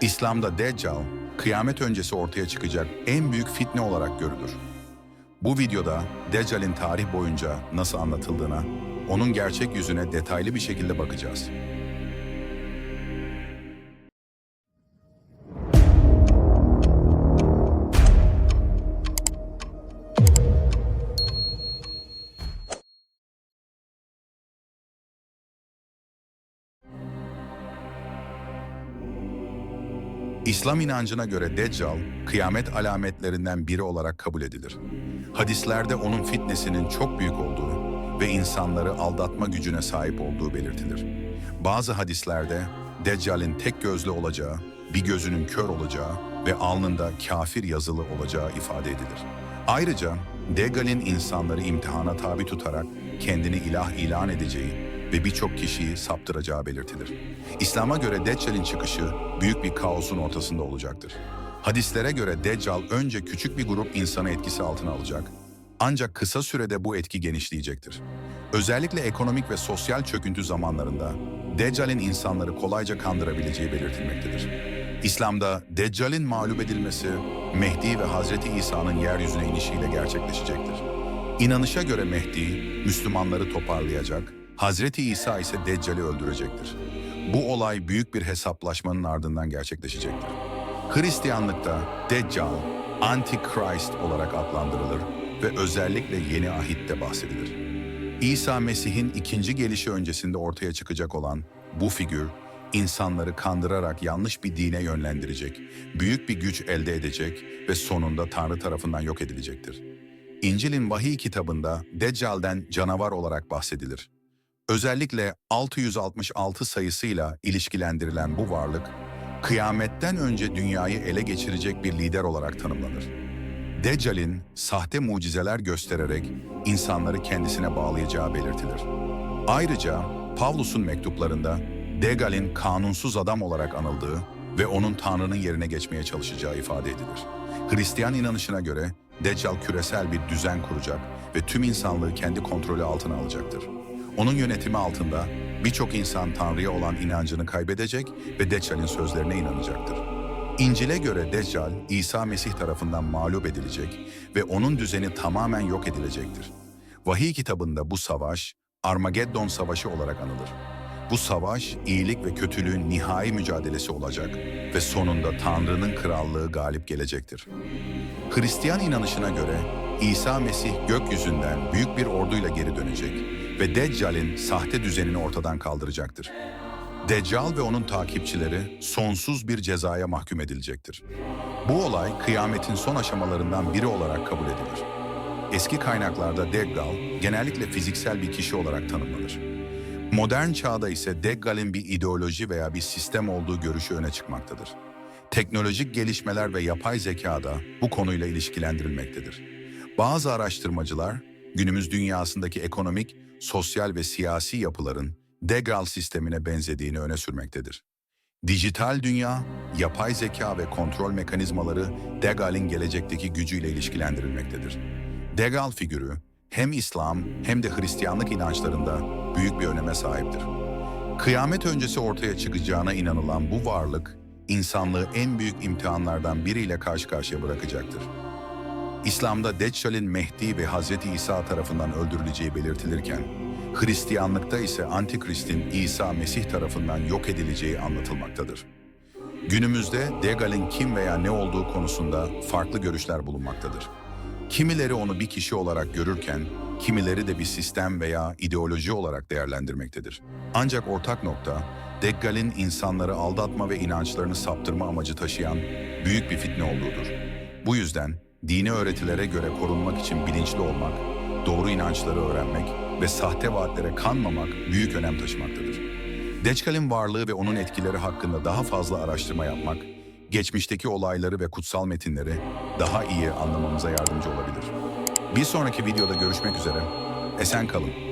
İslam'da Deccal, kıyamet öncesi ortaya çıkacak en büyük fitne olarak görülür. Bu videoda Deccal'in tarih boyunca nasıl anlatıldığına, onun gerçek yüzüne detaylı bir şekilde bakacağız. İslam inancına göre Deccal, kıyamet alametlerinden biri olarak kabul edilir. Hadislerde onun fitnesinin çok büyük olduğu ve insanları aldatma gücüne sahip olduğu belirtilir. Bazı hadislerde Deccal'in tek gözlü olacağı, bir gözünün kör olacağı ve alnında kafir yazılı olacağı ifade edilir. Ayrıca Deccal'in insanları imtihana tabi tutarak kendini ilah ilan edeceği ve birçok kişiyi saptıracağı belirtilir. İslam'a göre Deccal'in çıkışı büyük bir kaosun ortasında olacaktır. Hadislere göre Deccal önce küçük bir grup insanı etkisi altına alacak, ancak kısa sürede bu etki genişleyecektir. Özellikle ekonomik ve sosyal çöküntü zamanlarında Deccal'in insanları kolayca kandırabileceği belirtilmektedir. İslam'da Deccal'in mağlup edilmesi Mehdi ve Hazreti İsa'nın yeryüzüne inişiyle gerçekleşecektir. İnanışa göre Mehdi, Müslümanları toparlayacak, Hazreti İsa ise Deccal'i öldürecektir. Bu olay büyük bir hesaplaşmanın ardından gerçekleşecektir. Hristiyanlıkta Deccal, Antichrist olarak adlandırılır ve özellikle yeni ahitte bahsedilir. İsa Mesih'in ikinci gelişi öncesinde ortaya çıkacak olan bu figür, insanları kandırarak yanlış bir dine yönlendirecek, büyük bir güç elde edecek ve sonunda Tanrı tarafından yok edilecektir. İncil'in vahiy kitabında Deccal'den canavar olarak bahsedilir. Özellikle 666 sayısıyla ilişkilendirilen bu varlık, kıyametten önce dünyayı ele geçirecek bir lider olarak tanımlanır. Deccal'in sahte mucizeler göstererek insanları kendisine bağlayacağı belirtilir. Ayrıca Pavlus'un mektuplarında Deccal'in kanunsuz adam olarak anıldığı ve onun Tanrı'nın yerine geçmeye çalışacağı ifade edilir. Hristiyan inanışına göre Deccal küresel bir düzen kuracak ve tüm insanlığı kendi kontrolü altına alacaktır. Onun yönetimi altında birçok insan Tanrı'ya olan inancını kaybedecek ve Deccal'in sözlerine inanacaktır. İncil'e göre Deccal, İsa Mesih tarafından mağlup edilecek ve onun düzeni tamamen yok edilecektir. Vahiy kitabında bu savaş, Armageddon Savaşı olarak anılır. Bu savaş, iyilik ve kötülüğün nihai mücadelesi olacak ve sonunda Tanrı'nın krallığı galip gelecektir. Hristiyan inanışına göre İsa Mesih gökyüzünden büyük bir orduyla geri dönecek ve Deccal'in sahte düzenini ortadan kaldıracaktır. Deccal ve onun takipçileri sonsuz bir cezaya mahkum edilecektir. Bu olay kıyametin son aşamalarından biri olarak kabul edilir. Eski kaynaklarda Deggal genellikle fiziksel bir kişi olarak tanımlanır. Modern çağda ise Deggal'in bir ideoloji veya bir sistem olduğu görüşü öne çıkmaktadır. Teknolojik gelişmeler ve yapay zeka da bu konuyla ilişkilendirilmektedir. Bazı araştırmacılar günümüz dünyasındaki ekonomik, sosyal ve siyasi yapıların Deggal sistemine benzediğini öne sürmektedir. Dijital dünya, yapay zeka ve kontrol mekanizmaları Deggal'in gelecekteki gücüyle ilişkilendirilmektedir. Deggal figürü hem İslam hem de Hristiyanlık inançlarında büyük bir öneme sahiptir. Kıyamet öncesi ortaya çıkacağına inanılan bu varlık, insanlığı en büyük imtihanlardan biriyle karşı karşıya bırakacaktır. İslam'da Deccal'in Mehdi ve Hazreti İsa tarafından öldürüleceği belirtilirken, Hristiyanlıkta ise Antikrist'in İsa Mesih tarafından yok edileceği anlatılmaktadır. Günümüzde Degal'in kim veya ne olduğu konusunda farklı görüşler bulunmaktadır. Kimileri onu bir kişi olarak görürken, kimileri de bir sistem veya ideoloji olarak değerlendirmektedir. Ancak ortak nokta, Deggal'in insanları aldatma ve inançlarını saptırma amacı taşıyan büyük bir fitne olduğudur. Bu yüzden dini öğretilere göre korunmak için bilinçli olmak, doğru inançları öğrenmek ve sahte vaatlere kanmamak büyük önem taşımaktadır. Deccal'in varlığı ve onun etkileri hakkında daha fazla araştırma yapmak, geçmişteki olayları ve kutsal metinleri daha iyi anlamamıza yardımcı olabilir. Bir sonraki videoda görüşmek üzere. Esen kalın.